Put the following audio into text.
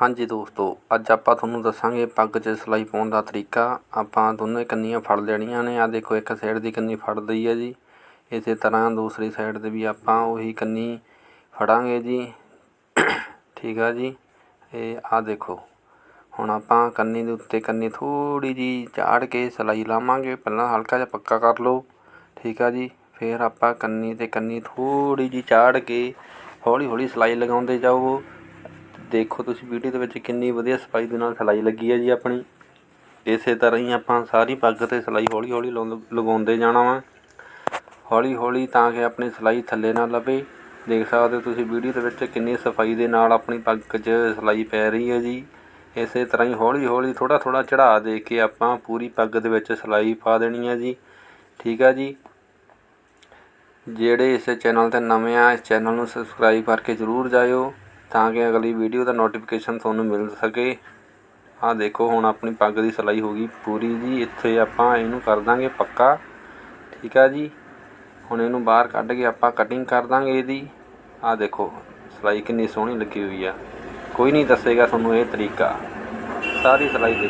ਹਾਂਜੀ ਦੋਸਤੋ, ਅੱਜ ਆਪਾਂ ਤੁਹਾਨੂੰ ਦੱਸਾਂਗੇ ਪੱਗ 'ਚ ਸਿਲਾਈ ਪਾਉਣ ਦਾ ਤਰੀਕਾ। ਆਪਾਂ ਦੋਨੇ ਕੰਨੀਆਂ ਫੜ ਲੈਣੀਆਂ ਨੇ। ਆ ਦੇਖੋ, ਇੱਕ ਸਾਈਡ ਦੀ ਕੰਨੀ ਫੜ ਲਈ ਹੈ ਜੀ। ਇਸੇ ਤਰ੍ਹਾਂ ਦੂਸਰੀ ਸਾਈਡ 'ਤੇ ਵੀ ਆਪਾਂ ਉਹੀ ਕੰਨੀ ਫੜਾਂਗੇ ਜੀ। ਠੀਕ ਆ ਜੀ। ਇਹ ਆ ਦੇਖੋ, ਹੁਣ ਆਪਾਂ ਕੰਨੀ ਦੇ ਉੱਤੇ ਕੰਨੀ ਥੋੜੀ ਜੀ ਝਾੜ ਕੇ ਸਿਲਾਈ ਲਾਵਾਂਗੇ। ਪਹਿਲਾਂ ਹਲਕਾ ਜਿਹਾ ਪੱਕਾ ਕਰ ਲਓ। ਠੀਕ ਆ ਜੀ। ਫਿਰ ਆਪਾਂ ਕੰਨੀ ਤੇ ਕੰਨੀ ਥੋੜੀ ਜੀ ਝਾੜ ਕੇ ਹੌਲੀ ਹੌਲੀ ਸਿਲਾਈ ਲਗਾਉਂਦੇ ਜਾਓ। ਦੇਖੋ ਤੁਸੀਂ ਵੀਡੀਓ ਦੇ ਵਿੱਚ ਕਿੰਨੀ ਵਧੀਆ ਸਫ਼ਾਈ ਦੇ ਨਾਲ ਸਿਲਾਈ ਲੱਗੀ ਹੈ ਜੀ ਆਪਣੀ। ਇਸੇ ਤਰ੍ਹਾਂ ਹੀ ਆਪਾਂ ਸਾਰੀ ਪੱਗ ਤੇ ਸਿਲਾਈ ਹੌਲੀ ਹੌਲੀ ਲਗਾਉਂਦੇ ਜਾਣਾ ਵਾ। ਹੌਲੀ ਹੌਲੀ ਤਾਂ ਕਿ ਆਪਣੀ ਸਿਲਾਈ ਥੱਲੇ ਨਾ ਲੱਭੇ। ਦੇਖ ਸਕਦੇ ਹੋ ਤੁਸੀਂ ਵੀਡੀਓ ਦੇ ਵਿੱਚ ਕਿੰਨੀ ਸਫ਼ਾਈ ਦੇ ਨਾਲ ਆਪਣੀ ਪੱਗ 'ਚ ਸਿਲਾਈ ਪੈ ਰਹੀ ਹੈ ਜੀ। ਇਸੇ ਤਰ੍ਹਾਂ ਹੀ ਹੌਲੀ ਹੌਲੀ ਥੋੜਾ ਥੋੜਾ ਚੜਾ ਦੇ ਕੇ ਆਪਾਂ ਪੂਰੀ ਪੱਗ ਦੇ ਵਿੱਚ ਸਿਲਾਈ ਪਾ ਦੇਣੀ ਹੈ ਜੀ। ਠੀਕ ਹੈ ਜੀ। ਜਿਹੜੇ ਇਸ ਚੈਨਲ ਤੇ ਨਵੇਂ ਆ, ਇਸ ਚੈਨਲ ਨੂੰ ਸਬਸਕ੍ਰਾਈਬ ਕਰਕੇ ਜਰੂਰ ਜਾਇਓ। ਤਾਂ ਕਿ ਅਗਲੀ ਵੀਡੀਓ ਦਾ ਨੋਟੀਫਿਕੇਸ਼ਨ ਤੁਹਾਨੂੰ ਮਿਲ ਸਕੇ। ਆਹ ਦੇਖੋ, ਹੁਣ ਆਪਣੀ ਪੱਗ ਦੀ ਸਿਲਾਈ ਹੋ ਗਈ ਪੂਰੀ ਜੀ। ਇੱਥੇ ਆਪਾਂ ਇਹਨੂੰ ਕਰ ਦਾਂਗੇ ਪੱਕਾ। ਠੀਕ ਆ ਜੀ? ਹੁਣ ਇਹਨੂੰ ਬਾਹਰ ਕੱਢ ਕੇ ਆਪਾਂ ਕਟਿੰਗ ਕਰ ਦਾਂਗੇ ਇਹਦੀ। ਆਹ ਦੇਖੋ, ਸਿਲਾਈ ਕਿੰਨੀ ਸੋਹਣੀ ਲੱਗੀ ਹੋਈ ਆ। ਕੋਈ ਨਹੀਂ ਦੱਸੇਗਾ ਤੁਹਾਨੂੰ ਇਹ ਤਰੀਕਾ। ਸਾਰੀ ਸਿਲਾਈ ਦੇਖੋ।